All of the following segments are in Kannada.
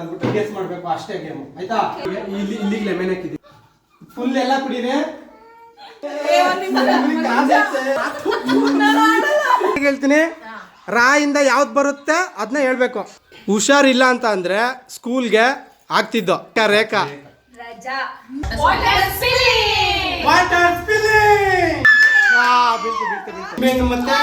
ಅಂದ್ಬಿಟ್ಟು ಗೇಸ್ ಮಾಡ್ಬೇಕು ಅಷ್ಟೇ ಗೇಮ್ ಆಯ್ತಾ? ಇಲ್ಲಿ ಇಲ್ಲಿಗೆ ಲೆಮನ್ ಹಾಕಿದ್ವಿ. ಫುಲ್ ಎಲ್ಲ ಕುಡಿದೆ. ಹೇಳ್ತೀನಿ ರಾಯಿಂದ ಇಂದ ಯಾವ್ದು ಬರುತ್ತೆ ಅದನ್ನ ಹೇಳ್ಬೇಕು. ಹುಷಾರಿಲ್ಲ ಅಂತ ಅಂದ್ರೆ ಸ್ಕೂಲ್ಗೆ ಆಗ್ತಿದ್ದೋ. ರೇಖಾ ರಜಾ ವಾಟರ್ ಸ್ಪಿಲ್ಲಿಂಗ್ ವಾಟರ್ ಸ್ಪಿಲ್ಲಿಂಗ್ ಬೀಳ್ತು ಬೀಳ್ತು ಬೀಳ್ತು ಮೇನ್ ಮತ್ತೆ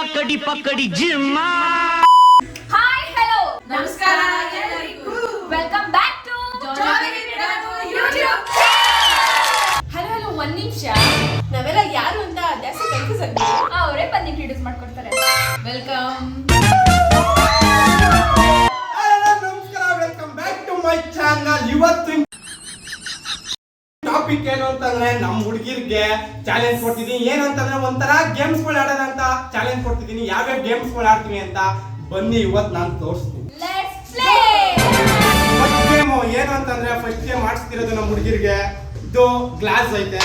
ಅಕ್ಕಡಿ ಪಕ್ಕಡಿ ಜಿಮ್ಮ. ಹಾಯ್ ಹಲೋ ನಮಸ್ಕಾರ ಎಲ್ಲರಿಗೂ. Welcome back to YouTube hello hello ಒಂದ್ ನಿಮಿಷ. ನಾವೆಲ್ಲ ಯಾರು ಅಂತ ಜಾಸ್ತಿ ಕನ್ಫ್ಯೂಸ್ ಆಗ್ತೀವಿ ಅವರೇ ಬಂದು ಇಂಟ್ರೊಡ್ಯೂಸ್ ಮಾಡ್ಕೊಡ್ತಾರೆ. ವೆಲ್ಕಮ್ ನಮಸ್ಕಾರ. Welcome back to my channel ಇವತ್ತು ಟಾಪಿಕ್ ಏನು ಅಂತಂದ್ರೆ ನಮ್ಮ ಹುಡುಗಿರ್ಗೆ ಚಾಲೆಂಜ್ ಕೊಡ್ತಿದ್ದೀನಿ ಏನಂತಂದ್ರೆ ಒಂಥರ ಗೇಮ್ಸ್ಗಳು ಆಡೋಣ ಅಂತ ಚಾಲೆಂಜ್ ಕೊಡ್ತಿದ್ದೀನಿ ಯಾವ್ಯಾವ ಗೇಮ್ಸ್ಗಳು ಆಡ್ತೀನಿ ಅಂತ ಬನ್ನಿ ಇವತ್ತು ನಾನು ತೋರಿಸ್ತೀನಿ. ಫಸ್ಟ್ ಗೇಮು ಏನು ಅಂತಂದ್ರೆ ಫಸ್ಟ್ ಗೇಮ್ ಆಡಿಸ್ತಿರೋದು ನಮ್ಮ ಹುಡುಗಿರ್ಗೆ. ಇದು ಗ್ಲಾಸ್ ಐತೆ.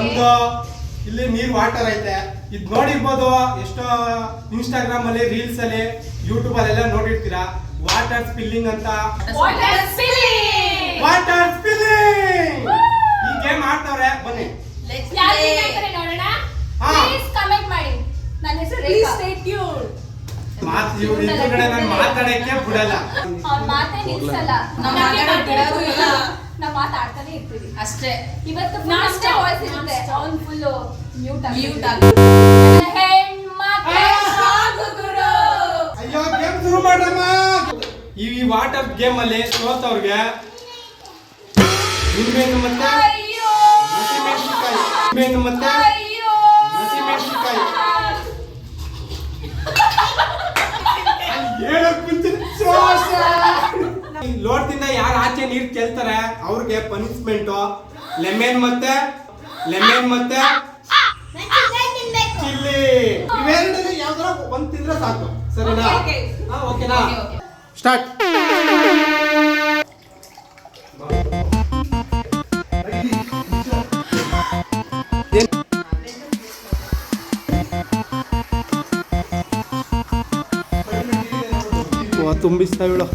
ಒಂದು ಇಲ್ಲಿ ನೀರ್ ವಾಟರ್ ಐತೆ. ಇದು ನೋಡಿರ್ಬೋದು ಎಷ್ಟೋ ಇನ್ಸ್ಟಾಗ್ರಾಮ್ ಅಲ್ಲಿ ರೀಲ್ಸ್ ಅಲ್ಲಿ ಯೂಟ್ಯೂಬ್ ಅಲ್ಲೆಲ್ಲ ನೋಡಿರ್ತೀರಾ. ವಾಟರ್ ಸ್ಪಿಲ್ಲಿಂಗ್ ಅಂತ. ವಾಟರ್ ಸ್ಪಿಲ್ಲಿಂಗ್ ವಾಟರ್ ಸ್ಪಿಲ್ಲಿಂಗ್ ಮಾತಾಡಕ್ಕೆ ಬಿಡಲ್ಲ. ಅವ್ರ ಮಾತೇ ನಿಲ್ಸಲ್ಲ. ನಾವ್ ನಮ್ಗೆ ಮಾತಾಡೋದ್ ಬಿಡೋದು ಇಲ್ಲ. ನಾವ್ ಮಾತಾಡ್ತಾನೆ ಇರ್ತೀವಿ. ಅಷ್ಟೇ. ಇವತ್ತು ಅಷ್ಟೇ ಇರುತ್ತೆ. ಅವ್ನ್ ಫುಲ್ ಮ್ಯೂಟ್ ಮ್ಯೂಟ್ ಅಯ್ಯೋ ಗೇಮ್ ಶುರು ಮಾಡಮ್ಮ ಈ ವಾಟರ್ ಗೇಮ್ ಅಲ್ಲಿ ಸೋತವ್ರಿಗೆ ನಿಂಬೆಹಣ್ಣು ಮತ್ತೆ? ಅಯ್ಯೋ. ಹಸಿಮೆಣಸಿನಕಾಯಿ ನಿಂಬೆಹಣ್ಣು ಮತ್ತೆ? ಲೋಟದಿಂದ ಯಾರು ಆಚೆ ನೀರು ಚೆಲ್ತಾರೆ ಅವ್ರಿಗೆ ಪನಿಷ್ಮೆಂಟ್ ಲೆಮನ್ ಮತ್ತೆ ಲೆಮನ್ ಮತ್ತೆ ಚಿಲ್ಲಿ ಇವೆರಡಲ್ಲಿ ಯಾವ್ದಾರ ಒಂದು ತಿಂದ್ರೆ ಸಾಕು. ಸರಿನಾ? ಓಕೆನಾ. ಸ್ಟಾರ್ಟ್ ತುಂಬಿಸ್ತಾ ಇವಳು.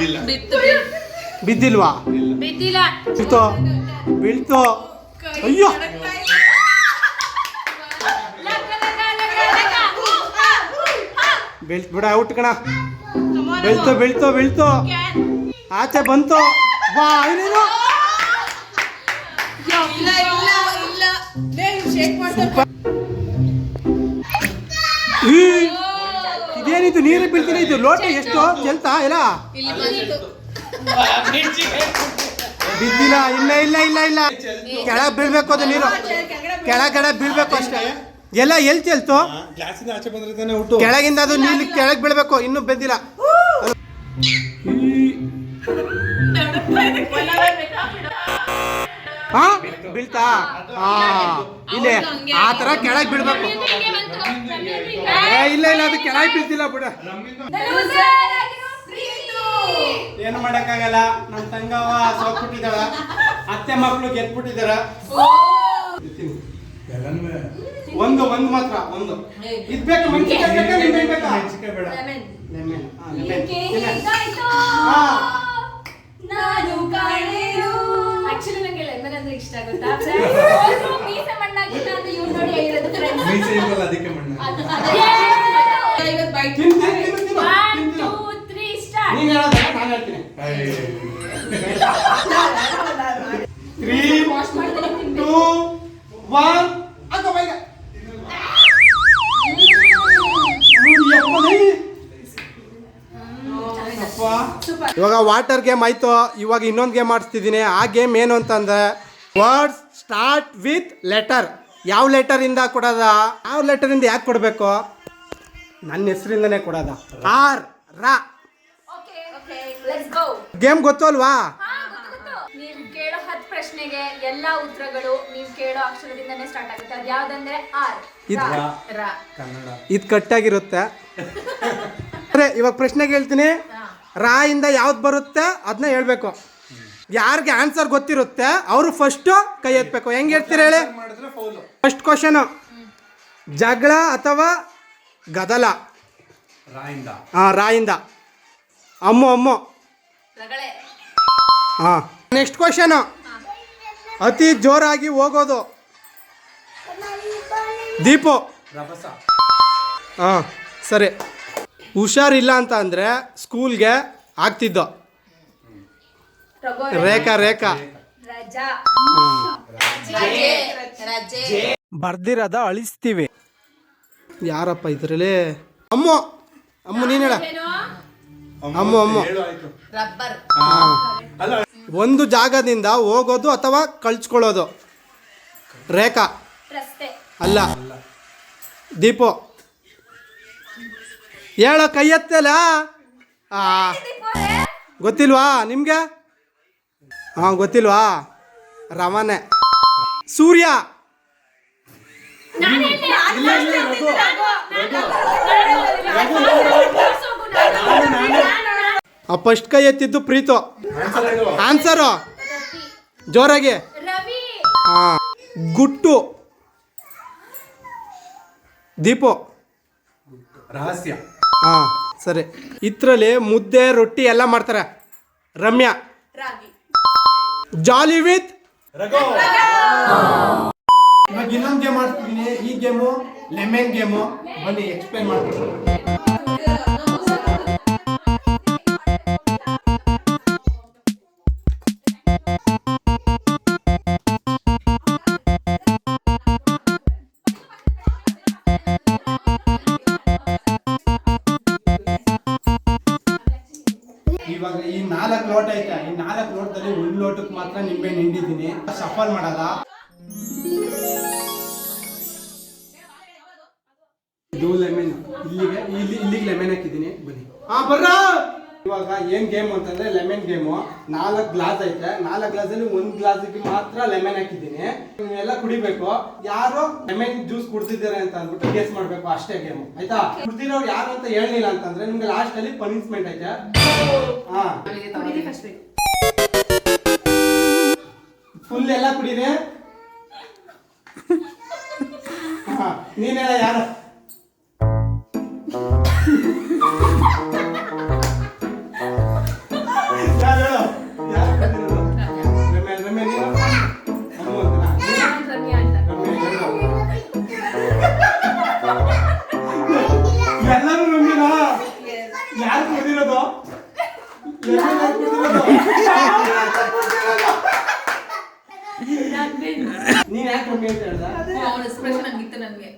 ಬಿತ್ತು. ಬಿದ್ದಿಲ್ವಾ? ಬಿದ್ದಿಲ್ಲ. ಬಿಳ್ತು ಬೀಳ್ತು? ಅಯ್ಯೋ! ಲಗ, ಲಗ, ಲಗ, ಲಗ. ಬೀಳ್ತು ಬಿಡ ಔಟ್ ಕಣ. ಬೀಳ್ತು ಬೀಳ್ತು ಬೀಳ್ತು. ಆಚೆ ಬಂತು. ವಾ ಇದೇನು ಇಲ್ಲ ಇದೇನಿದು ನೀರು ಬೀಳ್ತೀನಿ ಇದು ಲೋಟ ಎಷ್ಟು ಚೆಲ್ತಾ ಇಲ್ಲ ಬಿದ್ದಿಲ್ಲ ಇಲ್ಲ ಇಲ್ಲ ಇಲ್ಲ ಇಲ್ಲ. ಕೆಳಗ್ ಬೀಳ್ಬೇಕು ಅದು ನೀರು. ಕೆಳಗಡೆ ಬೀಳ್ಬೇಕು ಅಷ್ಟೇ. ಎಲ್ಲ ಎಲ್ಲಿ ಚೆಲ್ತು? ಕೆಳಗಿಂದ ಅದು ನೀರು ಕೆಳಗ್ ಬೀಳ್ಬೇಕು ಇನ್ನು ಬೆದ್ದಿಲ್ಲ ಹಾ? ಬೀಳ್ತಾ? ಹಾ. ಇಲ್ಲೇ. ಆ ತರ ಕೆಳಗೆ. ಏ, ಇಲ್ಲ ಇಲ್ಲ, ಅದು ಕೆಳಗೆ ಬೀಳ್ತಿಲ್ಲ ಬಿಡ. ಏನು ಮಾಡಕ್ಕಾಗಲ್ಲ? ನಮ್ಮ ತಂಗವ್ವ ಸೋತ್ಬಿಟ್ಟಿದಾಳ ಅತ್ತೆ ಮಕ್ಕಳು ಗೆದ್ಬಿಟ್ಟಿದಾರ. ಒಂದು ಒಂದು ಮಾತ್ರ, ಒಂದು. ಇದ್ಬೇಕು ಮೆಣಸಿನ್ಕಾಯಿ ಬೇಡ ಲೆಮನ್. ನಾನು ಕಾಣೆನು ಆಕ್ಚುಲಿ ನಂಗೆ ಇವಾಗ ವಾಟರ್ ಗೇಮ್ ಆಯ್ತು ಇವಾಗ ಇನ್ನೊಂದು ಗೇಮ್ ಆಡಿಸ್ತಿದ್ದೀನಿ. ಆ ಗೇಮ್ ಏನು ಅಂತಂದ್ರೆ ವರ್ಡ್ಸ್ ಸ್ಟಾರ್ಟ್ ವಿತ್ ಲೆಟರ್. ಯಾವ ಲೆಟರಿಂದ ಕೊಡೋದ? ಯಾವ ಲೆಟರಿಂದ ಯಾಕೆ ಕೊಡಬೇಕು? ನನ್ನ ಹೆಸರಿಂದನೇ ಕೊಡೋದ. ಆರ್ ರ. Okay okay let's go game ಗೊತ್ತು ಅಲ್ವಾ? ಹಾ ಗೊತ್ತು ಗೊತ್ತು. ನೀವು ಕೇಳೋ ಹತ್ತು ಪ್ರಶ್ನೆಗೆ ಎಲ್ಲಾ ಉತ್ತರಗಳು ನೀವು ಕೇಳೋ ಅಕ್ಷರದಿಂದನೇ ಸ್ಟಾರ್ಟ್ ಆಗುತ್ತೆ. ಅದು ಯಾವ್ದಂದ್ರೆ ಆರ್ ಇದು ರ. ಕನ್ನಡ. ಇದು ಕಟ್ಟಾಗಿರುತ್ತೆ. ಅರೆ ಇವಾಗ ಪ್ರಶ್ನೆ ಕೇಳ್ತೀನಿ ರಾ ಇಂದ ಯಾವ್ದು ಬರುತ್ತೆ? ಅದನ್ನ ಹೇಳ್ಬೇಕು. ಯಾರಿಗೆ ಆನ್ಸರ್ ಗೊತ್ತಿರುತ್ತೆ ಅವರು ಫಸ್ಟು ಕೈ ಎತ್ತಬೇಕು ಹೆಂಗೆ ಹೇಳ್ತೀರ ಹೇಳಿ? ಮಾಡಿದ್ರೆ ಫೌಲು ಫಸ್ಟ್ ಕ್ವಶನು ಜಗಳ ಅಥವಾ ಗದಲ? ರಾಯಿಂದ. ಹಾಂ ರಾಯಿಂದ. ಅಮ್ಮು ಅಮ್ಮು. ಹಾಂ. ನೆಕ್ಸ್ಟ್ ಕ್ವಶನು ಅತಿ ಜೋರಾಗಿ ಹೋಗೋದು. ದೀಪು. ಹಾಂ ಸರಿ. ಹುಷಾರಿಲ್ಲ ಅಂತ ಅಂದರೆ ಸ್ಕೂಲ್ಗೆ ಆಗ್ತಿದ್ದೋ. ರೇಖಾ ರೇಖಾ. ಬರ್ದಿರದ ಅಳಿಸ್ತೀವಿ. ಯಾರಪ್ಪ ಇದ್ರಲ್ಲಿ? ಅಮ್ಮ. ಅಮ್ಮ ನೀನು ಹೇಳ. ಅಮ್ಮ ಅಮ್ಮ. ಹೇಳು ಆಯ್ತು ರಬ್ಬರ್ ಒಂದು ಜಾಗದಿಂದ ಹೋಗೋದು ಅಥವಾ ಕಳ್ಸ್ಕೊಳ್ಳೋದು? ರೇಖಾ. ಅಲ್ಲ. ದೀಪು. ಹೇಳೋ ಕೈ ಎತ್ತಲ್ಲ ಆ ಗೊತ್ತಿಲ್ವಾ ನಿಮಗೆ? ಹಾಂ ಗೊತ್ತಿಲ್ವಾ? ರವಾನೆ ಸೂರ್ಯ! ಆ ಫಸ್ಟ್ ಕೈ ಎತ್ತಿದ್ದು ಪ್ರೀತು. ಆನ್ಸರ್ ಜೋರಾಗಿ. ರವಿ. ಹಾಂ. ಗುಟ್ಟು. ದೀಪು. ರಹಸ್ಯ. ಹಾಂ ಸರಿ. ಇದ್ರಲ್ಲಿ ಮುದ್ದೆ ರೊಟ್ಟಿ ಎಲ್ಲ ಮಾಡ್ತಾರೆ. ರಮ್ಯಾ. ರಾಗಿ. ಜಾಲಿ ವಿತ್ ರಘು ಇವಾಗ ಇನ್ನೊಂದು ಗೇಮ್ ಆಡ್ತಿದ್ದೀನಿ ಈ ಗೇಮು ಲೆಮನ್ ಗೇಮು ಬನ್ನಿ ಎಕ್ಸ್ಪ್ಲೈನ್ ಮಾಡ್ತೀನಿ ಇವಾಗ ಈ ನಾಲ್ಕು ಲೋಟ ಐತೆ. ಈ ನಾಲ್ಕು ಲೋಟದಲ್ಲಿ ಒಂದು ಲೋಟಕ್ಕೆ ಮಾತ್ರ ನಿಂಬೆ ಹಿಂಡಿದ್ದೀನಿ. ಸಫಲ್ ಮಾಡಲ್ಲ. ಇದು ಲೆಮನ್ ಇಲ್ಲಿಗೆ, ಇಲ್ಲಿ, ಇಲ್ಲಿಗೆ ಲೆಮೆನ್ ಹಾಕಿದ್ದೀನಿ. ಬನ್ನಿ. ಹಾ ಬರ್ರ! ಇವಾಗ ಏನ್ ಗೇಮ್ ಅಂತಂದ್ರೆ ಲೆಮನ್ ಗೇಮು ನಾಲ್ಕು ಗ್ಲಾಸ್ ಐತೆ. ನಾಲ್ಕು ಗ್ಲಾಸಲ್ಲಿ ಒಂದು ಗ್ಲಾಸಿಗೆ ಮಾತ್ರ ಲೆಮನ್ ಹಾಕಿದ್ದೀನಿ. ನೀವೆಲ್ಲ ಕುಡಿಬೇಕು. ಯಾರು ಲೆಮನ್ ಜ್ಯೂಸ್ ಕುಡ್ದಿದ್ದಾರೆ ಅಂತ ಅಂದ್ಬಿಟ್ಟು ಗೇಸ್ ಮಾಡ್ಬೇಕು. ಅಷ್ಟೇ ಗೇಮು ಆಯ್ತಾ? ಕುಡ್ದಿರೋರು ಯಾರು ಅಂತ ಹೇಳಿಲ್ಲ ಅಂತಂದ್ರೆ ನಿಮ್ಗೆ ಲಾಸ್ಟ್ ಅಲ್ಲಿ ಪನಿಷ್ಮೆಂಟ್ ಐತೆ. ಹಾ. ಫುಲ್ ಎಲ್ಲ ಕುಡೀರಿ. ಹಾಂ. ನೀನೆಲ್ಲ ಯಾರು? ಯಾಕೆ ನನಗೆ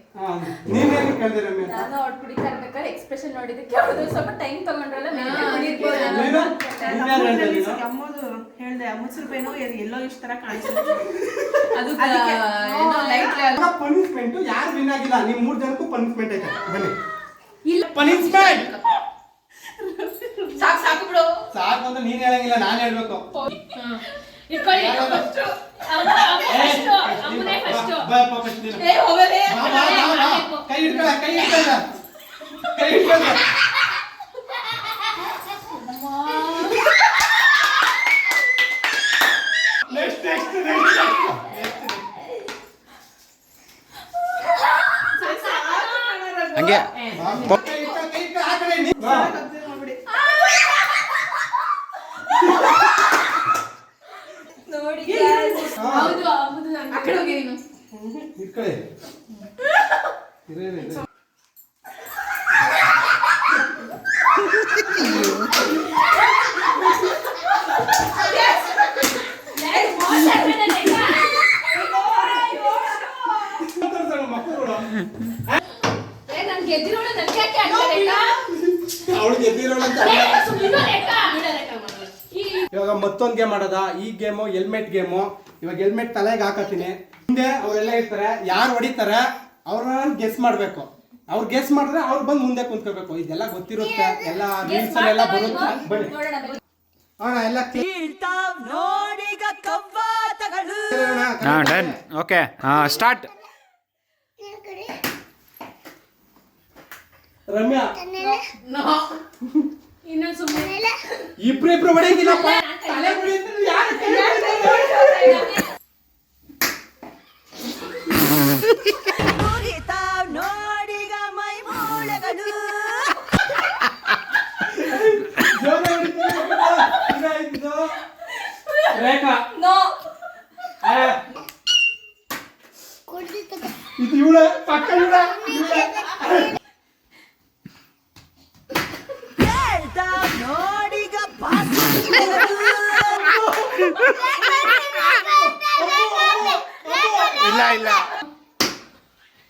ಅವ್ರು ಎಕ್ಸ್ಪ್ರೆಷನ್ ಸ್ವಲ್ಪ ಟೈಮ್ ತಗೊಂಡ್ರಲ್ಲ ಹೇಳ್ದೆ? ಅಮ್ಮದು ಎಲ್ಲೋ ಇಷ್ಟ ತರ ಕಾಣಿಸುತ್ತೆ ಅದು ಅದಕ್ಕೆ- ಏನೋ ಲೈಟ್ ಪನಿಷ್ಮೆಂಟ್ ಯಾರು ವಿನ್ ಆಗಿಲ್ಲ ನಿಮ್ ಮೂರ್ ಜನಕ್ಕೂ ಪನಿಷ್ಮೆಂಟ್ ಐತೆ ಪನಿಷ್ಮೆಂಟ್ ಸಾಕು ಸಾಕು ಬಿಡು. ಸಾಕು ಅಂತ ನೀನ್ ಹೇಳಂಗಿಲ್ಲ ನಾನ್ ಹೇಳ್ಬೇಕು. ಇಟ್ಕೊಳ್ಳಿ. ಬಾ, ಬಾ, first ನೀನು. ಏ ಹೋಗಲೇ. ಬಾ, ಬಾ, ಬಾ, ಬಾ. ಕೈ ಹಿಡ್ಕೊಳ ಕೈ ಹಿಡ್ಕೊಳ ಕೈ ಹಿಡ್ಕೊಳ ನೆಕ್ಸ್ಟ್ ನೆಕ್ಸ್ಟ್ ನೆಕ್ಸ್ಟ್ ಹಂಗೆ ಕೈ ಹಿಡ್ಕೊ, ಕೈ ಹಿಡ್ಕೊ, ಆ ಕಡೆ ನೀ- ಬಾ. ನೋಡಿ guys. ಹಾ. ಹೌದು ಅಮ್ಮದು ಆ ಕಡೆ ಹೋಗಿ ನೀನು ಹಿಡ್ಕೊಳ್ಳಿ ಇರೇ ಇರೇ, ಇರೇ. ಮಾತಾಡ್ತಾಳೆ ಮಕ್ಕಳು ಏ ನನ್ ಗೆದ್ದಿರೋಳು ನನ್ಗೆ ಯಾಕೆ ಆಡ್ತಾರೆ ಅಕ್ಕ? ಅವಳು ಗೆದ್ದಿರೋಳು ಅಂತ ಏ, ಸುಮ್ನಿರು ರೇಖಾ. ಮತ್ತೊಂದು ಗೇಮ್ ಆಡೋದ? ಈ ಗೇಮು ಹೆಲ್ಮೆಟ್ ಗೇಮು ಇವಾಗ ಹೆಲ್ಮೆಟ್ ತಲೆಗೆ ಹಾಕತ್ತೀನಿ. ಹಿಂದೆ ಅವರೆಲ್ಲ ಇರ್ತಾರೆ ಯಾರು ಹೊಡಿತಾರೆ ಅವ್ರ ಗೆಸ್ ಮಾಡ್ಬೇಕು. ಅವ್ರು ಗೆಸ್ ಮಾಡಿದ್ರೆ ಅವ್ರು ಬಂದು ಮುಂದೆ ಕುಂತ್ಕೋಬೇಕು. ಇದೆಲ್ಲ ಗೊತ್ತಿರುತ್ತೆ ಎಲ್ಲ ರೀಲ್ಸ್ ಎಲ್ಲ ಬರುತ್ತೆ. ಬನ್ನಿ. ಅಣ್ಣ ಎಲ್ಲ ಹಾಂ ಡನ್ ಓಕೆ ಹಾಂ ಸ್ಟಾರ್ಟ್ ರಮ್ಯಾ. ಇಬ್ರಿಬ್ರು ಹೊಡೆಯಂಗಿಲ್ಲಪ್ಪ ತಲೆ ಹೊಡೆಯುತ್ತೆ, ಯಾರು ಕೈ ಹಿಡಿತಾರೆ? ಜೋರಾಗಿ ಹೊಡಿತಾರೆ, ಇದಾಯ್ತು. ರೇಖಾ ನೋ ಏ. ಇದು ಇವಳ ಪಕ್ಕ ಇವಳ ಇಲ್ಲ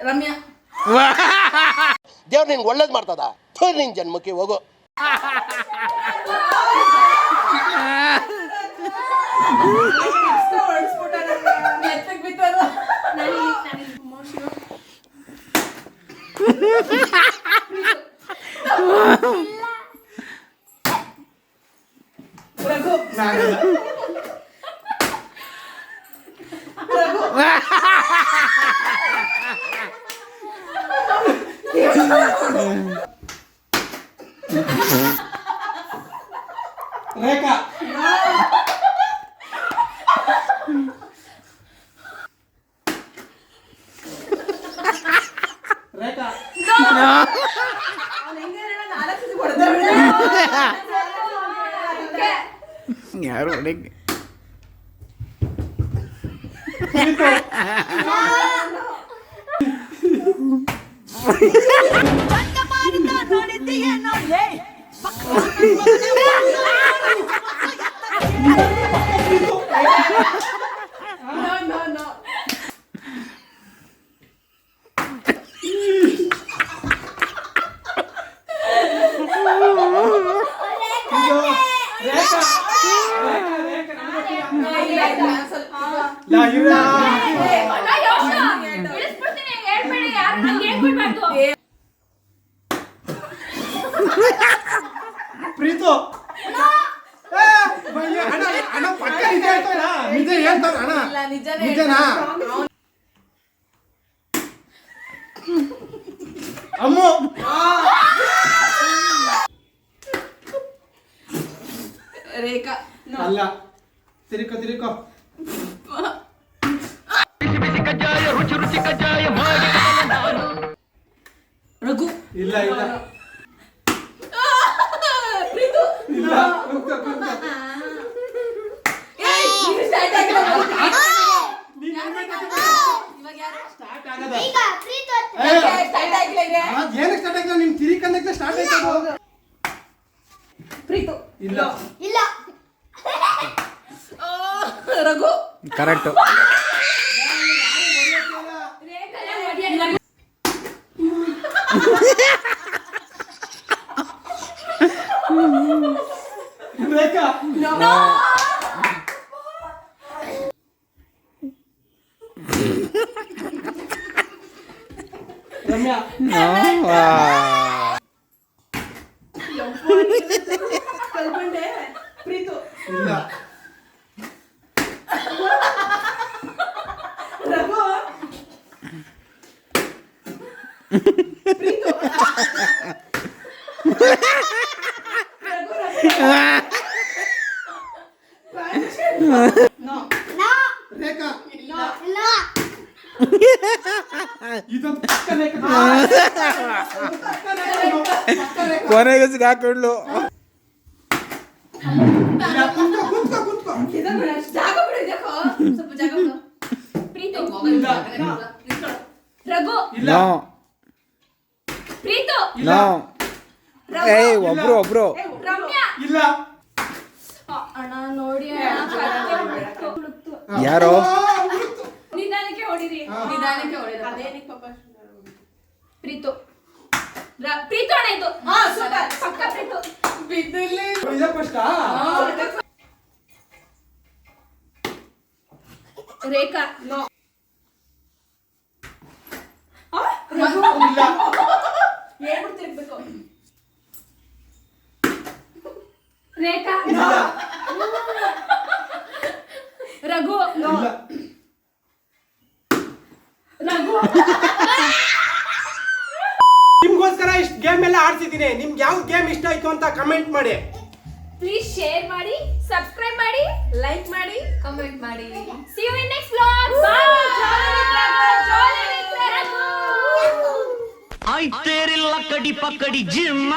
ರಮ್ಯಾ. ದೇವ್ರು ನಿನ್ಗೆ ಒಳ್ಳೇದು ಮಾಡ್ತದ? ಥೂ ನಿನ್ ಜನ್ಮಕ್ಕೆ ಹೋಗು ಎತ್ತಕ್ ಬಿತ್ತಲ್ಲ ರಘು ರೇಖಾ ರೇಖಾ ಅವ್ನು ಹೆಂಗೆ ಹೇಳ ನಾಲ್ಕು ಸತಿ ಹೊಡೆದ ಯಾರು ಹೊಡೆಗೆ ನೋ ಪ್ರೀತು. ಏ, ಭಯ್ಯ, ಅಣ್ಣ ಅಣ್ಣ ಪಕ್ಕ ನಿಜ ಹೇಳ್ತಾರ ನಿಜ ಹೇಳ್ತಾರ ಅಣ್ಣ. ಇಲ್ಲ ನಿಜನೇ. ನಿಜನಾ? ಅವ್ನು ಅಮ್ಮು. ರೇಖಾ ಅಲ್ಲ ತಿರುಕೋ ತಿರುಕೋ. ರಘು ಇಲ್ಲ ಇಲ್ಲ ಪ್ರೀತು ಇಲ್ಲ. ಏಯ್, ನೀನು start ಆಗಿಲ್ಲ. ನೀನ್ ಇವಾಗ ಯಾರು? ಸ್ಟಾರ್ಟ್ ಆಗದ ಯಾಕೆ start ಆಗಿಲ್ಲ ಇದೆ? ಏನಕ್ಕೆ ಸ್ಟಾರ್ಟ್ ಆಗಿಲ್ಲ ನಿನ್ ಸ್ಟಾರ್ಟ್ ಪ್ರೀತು ಇಲ್ಲ ಆ, ರಘು ಕರೆಕ್ಟು ರೇಖಾ ರಮ್ಯಾ ಕಲ್ಕೊಂಡೆ ಪ್ರೀತು ಇಲ್ಲ ರಘು ಪ್ರೀತು ರೇಖಾ ಇದೊಂದು ನೋ. ಹಾಕೊಂಡ್ಲು ಒಬ್ರು ಒಬ್ರು. ಇಲ್ಲ. ಅಣ್ಣ ನೋಡಿ. ಯಾರೋ ನಿಧಾನಕ್ಕೆ ಹೊಡಿರಿ. ನಿಧಾನಕ್ಕೆ ಪಾಪ? ಪ್ರೀತು. ರ- ಪ್ರೀತು ಅಣ್ಣ ಇದು. ಹಾ, super. ಪಕ್ಕ ಪ್ರೀತು. ಫಸ್ಟಾ ರೇಖಾ ಹೇಳ್ಬಿಡ್ತಿರ್ಬೇಕು. ರೇಖಾ. ರಘು ರಘು. ನಿಮ್ಗೋಸ್ಕರ ಇಷ್ಟು ಗೇಮ್ ಎಲ್ಲ ಆಡ್ಸಿದ್ದೀನಿ. ನಿಮ್ಗೆ ಯಾವ ಗೇಮ್ ಇಷ್ಟ ಆಯ್ತು ಅಂತ ಕಮೆಂಟ್ ಮಾಡಿ. ಪ್ಲೀಸ್ ಶೇರ್ ಮಾಡಿ ಸಬ್ಸ್ಕ್ರೈಬ್ ಮಾಡಿ ಲೈಕ್ ಮಾಡಿ ಕಮೆಂಟ್ ಮಾಡಿ. See you in next vlog bye I ಐತೇರಿಲ್ಲ ಕಡಿ ಪಕ್ಕಡಿ ಜಿಮ್ಮ